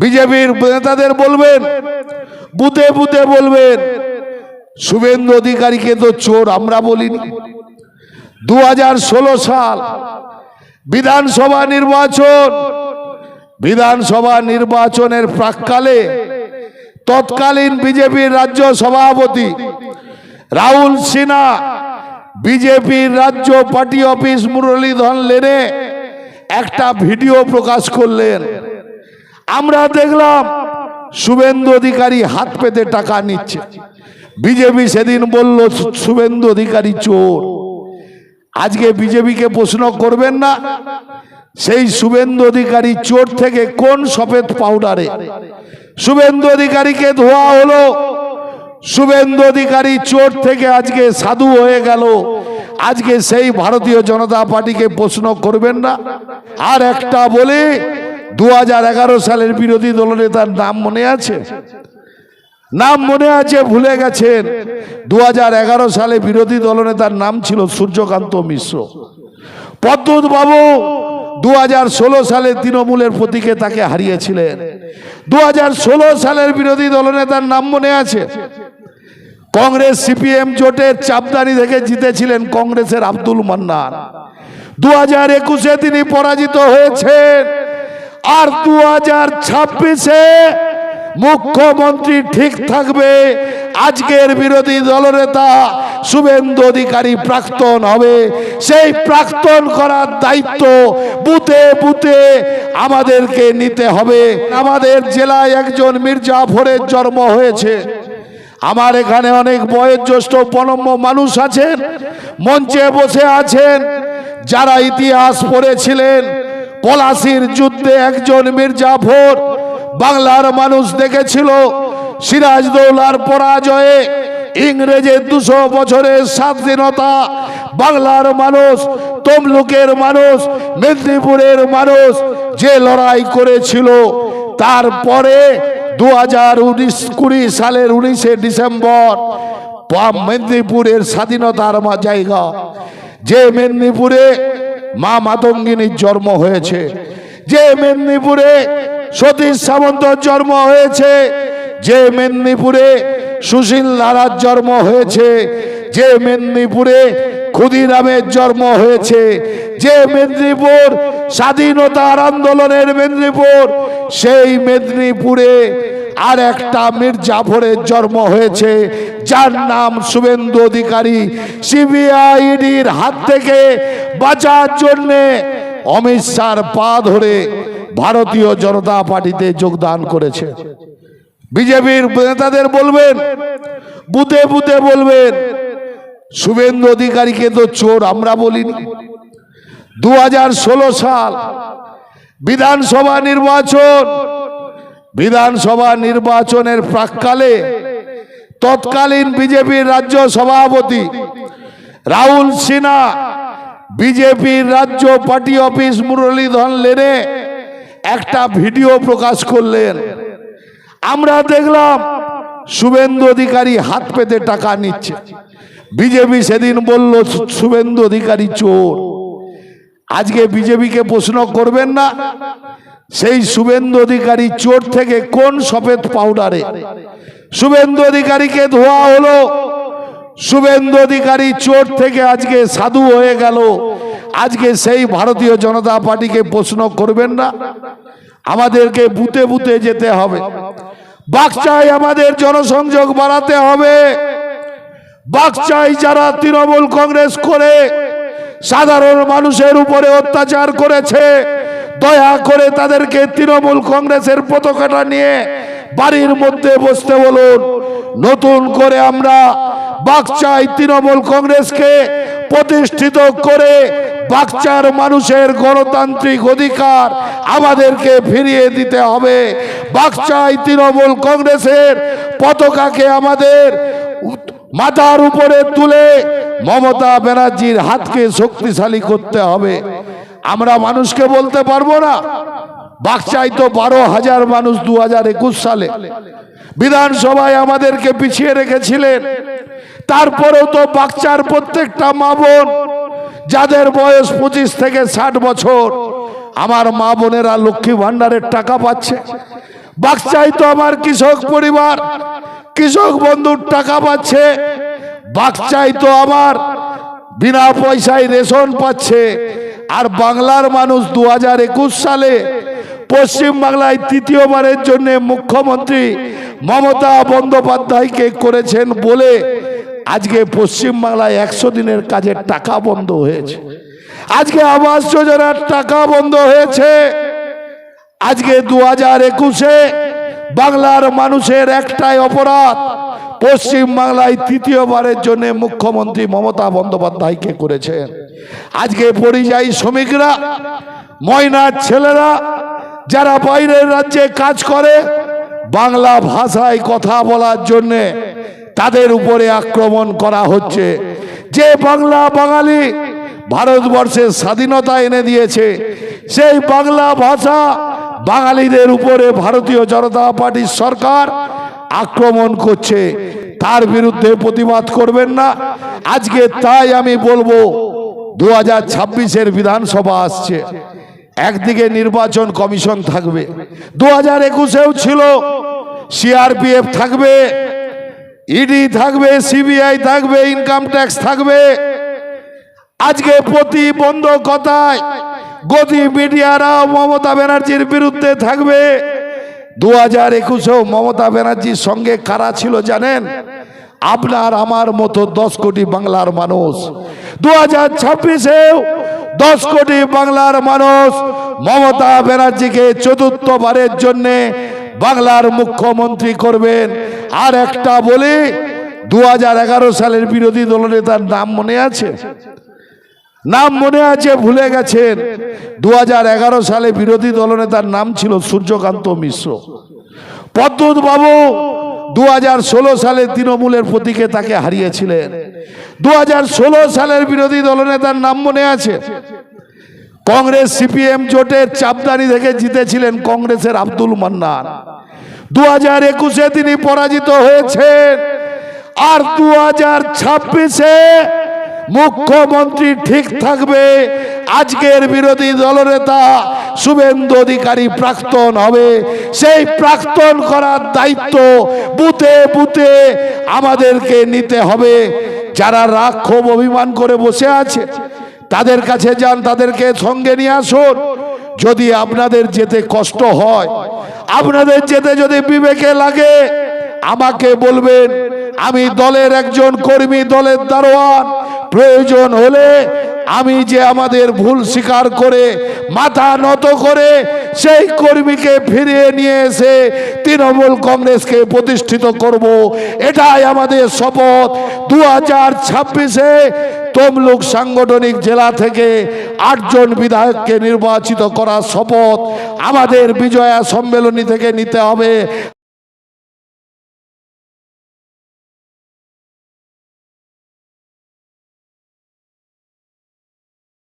বিজেপির নেতাদের বলবেন বুতে বুতে বলবেন, শুভেন্দু অধিকারীকে তো চোর আমরা বলিনি। দু হাজার ষোলো সাল বিধানসভা নির্বাচন, বিধানসভা নির্বাচনের প্রাককালে তৎকালীন বিজেপির রাজ্য সভাপতি রাহুল সিনহা বিজেপির রাজ্য পার্টি অফিস মুরলীধন লেনে একটা ভিডিও প্রকাশ করলেন। আমরা দেখলাম শুভেন্দু অধিকারী হাত পেতে টাকা নিচ্ছে। বিজেপি সেদিন বলল, শুভেন্দু অধিকারী চোর। আজকে বিজেপিকে প্রশ্ন করবেন না, সেই শুভেন্দু অধিকারী চোর থেকে কোন সফেদ পাউডারে? শুভেন্দু অধিকারীকে ধোয়া হলো। শুভেন্দু অধিকারী চোর থেকে আজকে সাধু হয়ে গেল। আজকে সেই ভারতীয় জনতা পার্টিকে প্রশ্ন করবেন না। আর একটা বলে দু হাজার এগারো সালের বিরোধী দলনেতার নাম মনে আছে? নাম মনে আছে, ভুলে গেছেন। দু হাজার এগারো সালে বিরোধী দলনেতার নাম ছিল সূর্যকান্ত মিশ্র। পদ্মত বাবু দু হাজার ষোলো সালে তৃণমূলের প্রতীকে তাকে হারিয়েছিলেন। দু হাজার ষোলো সালের বিরোধী দলনেতার নাম মনে আছে? কংগ্রেস সিপিএম জোটের চাপদানি থেকে জিতেছিলেন কংগ্রেসের আব্দুল মান্নান। দু হাজার একুশে তিনি পরাজিত হয়েছেন। আর দু হাজার ছাব্বিশে মুখ্যমন্ত্রী ঠিক থাকবে। আজকের বিরোধী দলনেতা শুভেন্দু অধিকারী প্রাক্তন হবে। সেই প্রাক্তন করার দায়িত্ব বুতে বুতে আমাদেরকে নিতে হবে। আমাদের জেলায় একজন মির্জাফরের জন্ম হয়েছে। আমার এখানে অনেক বয়োজ্যেষ্ঠ প্রণম্য মানুষ আছেন, মঞ্চে বসে আছেন, যারা ইতিহাস পড়েছিলেন। পলাশির যুদ্ধে একজন মির্জাফর বাংলার মানুষ দেখেছিল সিরাজদৌলার পরাজয়ে ইংরেজের দুশো বছরের স্বাধীনতা। বাংলার মানুষ, তমলুকের মানুষ, মেদিনীপুরের মানুষ যে লড়াই করেছিল, তারপরে দু হাজার উনিশ কুড়ি সালের উনিশে ডিসেম্বর মেদিনীপুরের স্বাধীনতার জায়গা। যে মেদিনীপুরে মা মাতঙ্গিনীর জন্ম হয়েছে। যে মেদিনীপুরে সতীশ সামন্তর জন্ম হয়েছে, যে মেদিনীপুরে সুশীল লারার জন্ম হয়েছে, যে মেদিনীপুরে ক্ষুদিরামের জন্ম হয়েছে, যে মেদিনীপুর স্বাধীনতার আন্দোলনের মেদিনীপুর, সেই মেদিনীপুরে আর একটা মির্জাফরের জন্ম হয়েছে, যার নাম শুভেন্দু অধিকারী। সিবিআইডির হাত থেকে বাঁচার জন্যে অমিত শাহর পা ধরে ভারতীয় জনতা পার্টিতে যোগদান করেছে। বিজেপির নেতাদের বলবেন বুতে বুতে বলবেন, শুভেন্দু অধিকারীকে তো চোর আমরা বলিনি। দু হাজার ষোলো সাল বিধানসভা নির্বাচন বিধানসভা নির্বাচনের প্রাককালে তৎকালীন বিজেপির রাজ্য সভাপতি রাহুল সিনহা বিজেপির রাজ্য পার্টি অফিস মুরলীধন লেনে একটা ভিডিও প্রকাশ করলেন। আমরা দেখলাম শুভেন্দু অধিকারী হাত পেতে টাকা নিচ্ছে। বিজেপি সেদিন বলল, শুভেন্দু অধিকারী চোর। আজকে বিজেপিকে প্রশ্ন করবেন না? সেই শুভেন্দু অধিকারী চোর থেকে কোন সফেদ পাউডারে শুভেন্দু অধিকারীকে ধোয়া হলো। শুভেন্দু অধিকারী চোর থেকে আজকে সাধু হয়ে গেল। আজকে সেই ভারতীয় জনতা পার্টিকে প্রশ্ন করবেন না। আমাদেরকে বুতে বুতে যেতে হবে। বাকচাই আমাদের জনসংযোগ বাড়াতে হবে। বাকচাই যারা তৃণমূল কংগ্রেস করে, সাধারণ মানুষের উপরে অত্যাচার করেছে। দয়া করে তাদেরকে তৃণমূল কংগ্রেসের পতাকাটা নিয়ে বাড়ির মধ্যে বসতে বলুন। নতুন করে আমরা বাকচাই তৃণমূল কংগ্রেসকে প্রতিষ্ঠিত করে বাকচার মানুষের গণতান্ত্রিক অধিকার আমাদেরকে ফিরিয়ে দিতে হবে। বাকচাই তৃণমূল কংগ্রেসের পতাকাকে আমাদের মাথার উপরে তুলে মমতা ব্যানার্জির হাতকে শক্তিশালী করতে হবে। আমরা মানুষকে বলতে পারব না। বাকচাই তো বারো হাজার মানুষ দু হাজার একুশ সালে। বিধানসভায় আমাদেরকে পিছিয়ে রেখেছিলেন। তারপরেও তো বাচ্চার প্রত্যেকটা মা বোন, যাদের বয়স পঁচিশ থেকে ষাট বছর, আমার মা বোনেরা লক্ষ্মী ভাণ্ডারের টাকা পাচ্ছে। বাক্সায় তো আমার কৃষক পরিবার, কৃষক বন্ধুর টাকা পাচ্ছে। বাক্সায় তো আমার বিনা পয়সায় রেশন পাচ্ছে। আর বাংলার মানুষ দু হাজার একুশ সালে পশ্চিম বাংলায় তৃতীয়বারের জন্য মুখ্যমন্ত্রী মমতা বন্দ্যোপাধ্যায়কে করেছেন বলে আজকে পশ্চিম বাংলায় একশো দিনের কাজের টাকা বন্ধ হয়েছে। আজকে আবাস যোজনার টাকা বন্ধ হয়েছে। আজকে দু হাজার একুশে বাংলার মানুষের একটাই অপরাধ, পশ্চিম বাংলায় তৃতীয়বারের জন্য মুখ্যমন্ত্রী মমতা বন্দ্যোপাধ্যায়কে করেছেন। আজকে পরিযায়ী শ্রমিকরা, ময়নার ছেলেরা, যারা বাইরের রাজ্যে কাজ করে, বাংলা ভাষায় কথা বলার জন্যে তাদের উপরে আক্রমণ করা হচ্ছে। যে বাংলা বাঙালি ভারতবর্ষের স্বাধীনতা এনে দিয়েছে, সেই বাংলা ভাষা বাঙালিদের উপরে ভারতীয় জনতা পার্টির সরকার আক্রমণ করছে। তার বিরুদ্ধে প্রতিবাদ করবেন না। আজকে তাই আমি বলব দু হাজার ছাব্বিশের বিধানসভা আসছে। একদিকে নির্বাচন কমিশন থাকবে। দু হাজার একুশেও ছিল। সিআরপিএফ থাকবে। ইডি থাকবে, সিবিআই থাকবে, ইনকাম ট্যাক্স থাকবে। আজকে প্রতিবন্ধকতায় গতি মিডিয়ারাও মমতা ব্যানার্জির বিরুদ্ধে থাকবে। দু হাজার একুশেও মমতা ব্যানার্জির সঙ্গে কারা ছিল জানেন? আপনার আমার মতো দশ কোটি বাংলার মানুষ। দু হাজার ছাব্বিশেও দশ কোটি বাংলার মানুষ মমতা ব্যানার্জিকে চতুর্থবারের জন্যে বাংলার মুখ্যমন্ত্রী করবেন। আর একটা বলি দু সালের বিরোধী দলনেতার নাম মনে আছে? নাম মনে আছে, ভুলে গেছেন। দু হাজার এগারো সালে বিরোধী দলনেতার নাম ছিল সূর্যকান্ত মিশ্র। পদ্মত বাবু দু সালে তৃণমূলের প্রতীকে তাকে হারিয়েছিলেন। দু হাজার ষোলো সালের বিরোধী দলনেতার নাম মনে আছে? কংগ্রেস সিপিএম জোটের চাপদানি থেকে জিতেছিলেন কংগ্রেসের আব্দুল মান্নান। দু হাজার একুশে তিনি পরাজিত হয়েছেন। আর দু হাজার ছাব্বিশে মুখ্যমন্ত্রী ঠিক থাকবে। আজকের বিরোধী দলনেতা শুভেন্দু অধিকারী প্রাক্তন হবে। সেই প্রাক্তন করার দায়িত্ব বুথে বুথে আমাদেরকে নিতে হবে। যারা রাগ অভিমান করে বসে আছে, তাদের কাছে যান, তাদেরকে সঙ্গে নিয়ে আসুন। যদি আপনাদের যেতে কষ্ট হয়, আপনাদের যেতে যদি বিবেকে লাগে, আমাকে বলবেন, আমি দলের একজন কর্মী, দলের দারোয়ান। প্রয়োজন হলে আমি যে আমাদের ভুল স্বীকার করে মাথা নত করে সেই কর্মীকে ফিরিয়ে নিয়ে এসে তৃণমূল কংগ্রেসকে প্রতিষ্ঠিত করব, এটাই আমাদের শপথ। দু হাজার ছাব্বিশে তমলুক সাংগঠনিক জেলা থেকে আটজন বিধায়ককে নির্বাচিত করার শপথ আমাদের বিজয়া সম্মেলনী থেকে নিতে হবে।